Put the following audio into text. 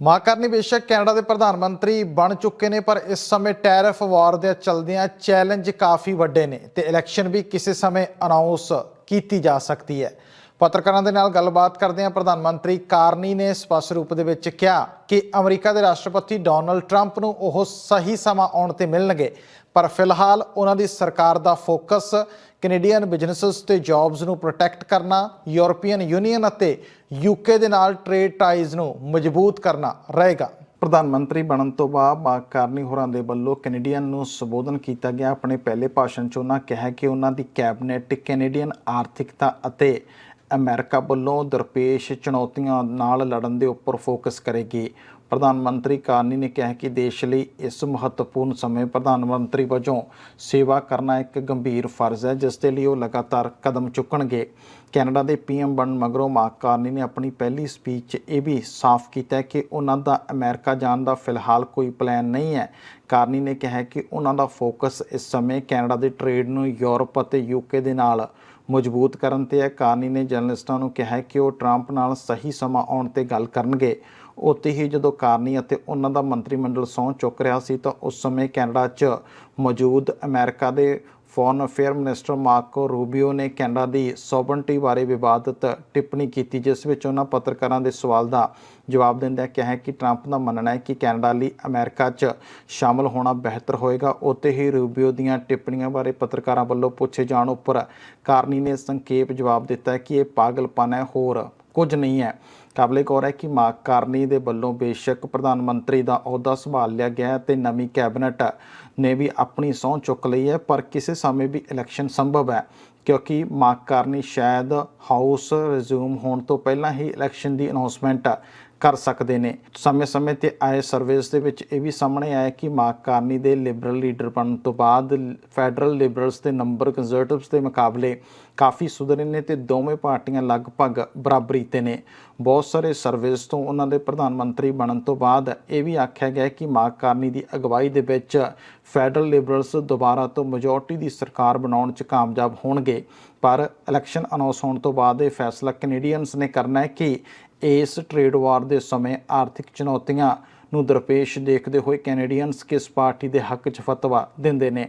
ਮਾਕਰਨੀ ਬੇਸ਼ੱਕ ਕੈਨੇਡਾ ਦੇ ਪ੍ਰਧਾਨ ਮੰਤਰੀ ਬਣ ਚੁੱਕੇ ਨੇ, ਪਰ ਇਸ ਸਮੇਂ ਟੈਰਿਫ ਵਾਰ ਦੇ ਚਲਦਿਆਂ ਚੈਲੰਜ ਕਾਫੀ ਵੱਡੇ ਨੇ ਤੇ ਇਲੈਕਸ਼ਨ ਵੀ ਕਿਸੇ ਸਮੇਂ ਅਨਾਉਂਸ ਕੀਤੀ ਜਾ ਸਕਦੀ ਹੈ। ਪੱਤਰਕਾਰਾਂ ਦੇ ਨਾਲ ਗੱਲਬਾਤ ਕਰਦਿਆਂ ਪ੍ਰਧਾਨ ਮੰਤਰੀ ਕਾਰਨੀ ਨੇ ਸਪਸ਼ਟ ਰੂਪ ਦੇ ਵਿੱਚ ਕਿਹਾ ਕਿ ਅਮਰੀਕਾ ਦੇ ਰਾਸ਼ਟਰਪਤੀ ਡੋਨਲਡ ਟਰੰਪ ਨੂੰ ਉਹ ਸਹੀ ਸਮਾਂ ਆਉਣ ਤੇ ਮਿਲਣਗੇ। ਪਰ ਫਿਲਹਾਲ ਉਹਨਾਂ ਦੀ ਸਰਕਾਰ ਦਾ ਫੋਕਸ ਕੈਨੇਡੀਅਨ ਬਿਜ਼ਨੈਸਸ ਤੇ ਜੌਬਸ ਨੂੰ ਪ੍ਰੋਟੈਕਟ ਕਰਨਾ, ਯੂਰਪੀਅਨ ਯੂਨੀਅਨ ਅਤੇ ਯੂਕੇ ਦੇ ਨਾਲ ਟ੍ਰੇਡ ਟਾਈਜ਼ ਨੂੰ ਮਜ਼ਬੂਤ ਕਰਨਾ ਰਹੇਗਾ। ਪ੍ਰਧਾਨ ਮੰਤਰੀ ਬਣਨ ਤੋਂ ਬਾਅਦ ਮਾਰਕ ਕਾਰਨੀ ਹੋਰਾਂ ਦੇ ਵੱਲੋਂ ਕੈਨੇਡੀਅਨ ਨੂੰ ਸੰਬੋਧਨ ਕੀਤਾ ਗਿਆ। ਆਪਣੇ ਪਹਿਲੇ ਭਾਸ਼ਣ 'ਚ ਉਹਨਾਂ ਕਿਹਾ ਕਿ ਉਹਨਾਂ ਦੀ ਕੈਬਨਿਟ ਕੈਨੇਡੀਅਨ ਆਰਥਿਕਤਾ ਅਤੇ ਅਮਰੀਕਾ ਵੱਲੋਂ ਦਰਪੇਸ਼ ਚੁਣੌਤੀਆਂ ਨਾਲ ਲੜਨ ਦੇ ਉੱਪਰ ਫੋਕਸ ਕਰੇਗੀ। ਪ੍ਰਧਾਨ ਮੰਤਰੀ ਕਾਰਨੀ ਨੇ ਕਿਹਾ ਕਿ ਦੇਸ਼ ਲਈ ਇਸ ਮਹੱਤਵਪੂਰਨ ਸਮੇਂ ਪ੍ਰਧਾਨ ਮੰਤਰੀ ਵਜੋਂ ਸੇਵਾ ਕਰਨਾ ਇੱਕ ਗੰਭੀਰ ਫਰਜ਼ ਹੈ, ਜਿਸ ਦੇ ਲਈ ਉਹ ਲਗਾਤਾਰ ਕਦਮ ਚੁੱਕਣਗੇ। ਕੈਨੇਡਾ ਦੇ ਪੀਐਮ ਬਣਨ ਮਗਰੋਂ ਮਾਰਕ ਕਾਰਨੀ ਨੇ ਆਪਣੀ ਪਹਿਲੀ ਸਪੀਚ 'ਚ ਇਹ ਵੀ ਸਾਫ਼ ਕੀਤਾ ਕਿ ਉਹਨਾਂ ਦਾ ਅਮਰੀਕਾ ਜਾਣ ਦਾ ਫਿਲਹਾਲ ਕੋਈ ਪਲਾਨ ਨਹੀਂ ਹੈ। ਕਾਰਨੀ ਨੇ ਕਿਹਾ ਕਿ ਉਹਨਾਂ ਦਾ ਫੋਕਸ ਇਸ ਸਮੇਂ ਕੈਨੇਡਾ ਦੇ ਟ੍ਰੇਡ ਨੂੰ ਯੂਰਪ ਅਤੇ ਯੂਕੇ ਦੇ ਨਾਲ ਮਜ਼ਬੂਤ ਕਰਨ ਤੇ ਹੈ। ਕਾਰਨੀ ਨੇ ਜਰਨਲਿਸਟਾਂ ਨੂੰ ਕਿਹਾ ਕਿ ਉਹ ਟਰੰਪ ਨਾਲ ਸਹੀ ਸਮਾਂ ਆਉਣ ਤੇ ਗੱਲ ਕਰਨਗੇ। ਉੱਥੇ ਹੀ ਜਦੋਂ ਕਾਰਨੀ ਅਤੇ ਉਹਨਾਂ ਦਾ ਮੰਤਰੀ ਮੰਡਲ ਸਹੁੰ ਚੁੱਕ ਰਿਹਾ ਸੀ ਤਾਂ ਉਸ ਸਮੇਂ ਕੈਨੇਡਾ 'ਚ ਮੌਜੂਦ ਅਮਰੀਕਾ ਦੇ foreign affair minister Marco Rubio ਨੇ ਕੈਨੇਡਾ ਦੀ ਸੋਵਰਨਟੀ ਬਾਰੇ ਵਿਵਾਦਤ ਟਿੱਪਣੀ ਕੀਤੀ, ਜਿਸ ਵਿੱਚ ਉਹਨਾਂ ਪੱਤਰਕਾਰਾਂ ਦੇ ਸਵਾਲ ਦਾ ਜਵਾਬ ਦਿੰਦਿਆਂ ਕਿਹਾ ਕਿ ਟਰੰਪ ਦਾ ਮੰਨਣਾ ਹੈ ਕਿ ਕੈਨੇਡਾ ਲਈ ਅਮਰੀਕਾ 'ਚ ਸ਼ਾਮਲ ਹੋਣਾ ਬਿਹਤਰ ਹੋਏਗਾ। ਉੱਥੇ ਹੀ ਰੂਬੀਓ ਦੀਆਂ ਟਿੱਪਣੀਆਂ ਬਾਰੇ ਪੱਤਰਕਾਰਾਂ ਵੱਲੋਂ ਪੁੱਛੇ ਜਾਣ ਉੱਪਰ ਕਾਰਨੀ ਨੇ ਸੰਖੇਪ ਜਵਾਬ ਦਿੱਤਾ ਕਿ ਇਹ ਪਾਗਲਪਨ ਹੈ, ਹੋਰ ਕੁਝ ਨਹੀਂ ਹੈ। ਕਾਬਲੇ ਗੌਰ ਹੈ ਕਿ ਮਾਰਕ ਕਾਰਨੀ ਦੇ ਵੱਲੋਂ ਬੇਸ਼ੱਕ ਪ੍ਰਧਾਨ ਮੰਤਰੀ ਦਾ ਅਹੁਦਾ ਸੰਭਾਲ ਲਿਆ ਗਿਆ ਹੈ ਤੇ ਨਵੀਂ ਕੈਬਨਿਟ ਨੇ ਵੀ ਆਪਣੀ ਸਹੁੰ ਚੁੱਕ ਲਈ ਹੈ, ਪਰ ਕਿਸੇ ਸਮੇਂ ਵੀ ਇਲੈਕਸ਼ਨ ਸੰਭਵ ਹੈ, ਕਿਉਂਕਿ ਮਾਰਕ ਕਾਰਨੀ ਸ਼ਾਇਦ ਹਾਊਸ ਰਿਜ਼ਿਊਮ ਹੋਣ ਤੋਂ ਪਹਿਲਾਂ ਹੀ ਇਲੈਕਸ਼ਨ ਦੀ ਅਨਾਉਂਸਮੈਂਟ ਕਰ ਸਕਦੇ ਨੇ। ਸਮੇਂ-ਸਮੇਂ ਤੇ ਆਏ ਸਰਵੇਸ ਦੇ ਵਿੱਚ ਇਹ ਵੀ ਸਾਹਮਣੇ ਆਇਆ ਕਿ ਮਾਰਕ ਕਾਰਨੀ ਦੇ ਲਿਬਰਲ ਲੀਡਰ ਬਣਨ ਤੋਂ ਬਾਅਦ ਫੈਡਰਲ ਲਿਬਰਲਸ ਦੇ ਨੰਬਰ ਕੰਜ਼ਰਵੇਟਿਵਸ ਦੇ ਮੁਕਾਬਲੇ ਕਾਫੀ ਸੁਧਰੇ ਨੇ ਤੇ ਦੋਵੇਂ ਪਾਰਟੀਆਂ ਲਗਭਗ ਬਰਾਬਰੀ ਤੇ ਨੇ। ਬਹੁਤ ਸਾਰੇ ਸਰਵੇਸ ਤੋਂ ਉਹਨਾਂ ਦੇ ਪ੍ਰਧਾਨ ਮੰਤਰੀ ਬਣਨ ਤੋਂ ਬਾਅਦ ਇਹ ਵੀ ਆਖਿਆ ਗਿਆ ਕਿ ਮਾਰਕ ਕਾਰਨੀ ਦੀ ਅਗਵਾਈ ਦੇ ਵਿੱਚ ਫੈਡਰਲ ਲਿਬਰਲਸ ਦੁਬਾਰਾ ਤੋਂ ਮੈਜੋਰਟੀ ਦੀ ਸਰਕਾਰ ਬਣਾਉਣ 'ਚ ਕਾਮਯਾਬ ਹੋਣਗੇ। ਪਰ ਇਲੈਕਸ਼ਨ ਅਨਾਉਂਸ ਹੋਣ ਤੋਂ ਬਾਅਦ ਇਹ ਫੈਸਲਾ ਕੈਨੇਡੀਅਨਸ ਨੇ ਕਰਨਾ ਹੈ ਕਿ ਇਸ ਟ੍ਰੇਡ ਵਾਰ ਦੇ ਸਮੇਂ ਆਰਥਿਕ ਚੁਣੌਤੀਆਂ ਨੂੰ ਦਰਪੇਸ਼ ਦੇਖਦੇ ਹੋਏ ਕੈਨੇਡੀਅਨਸ ਕਿਸ ਪਾਰਟੀ ਦੇ ਹੱਕ 'ਚ ਫਤਵਾ ਦਿੰਦੇ ਨੇ।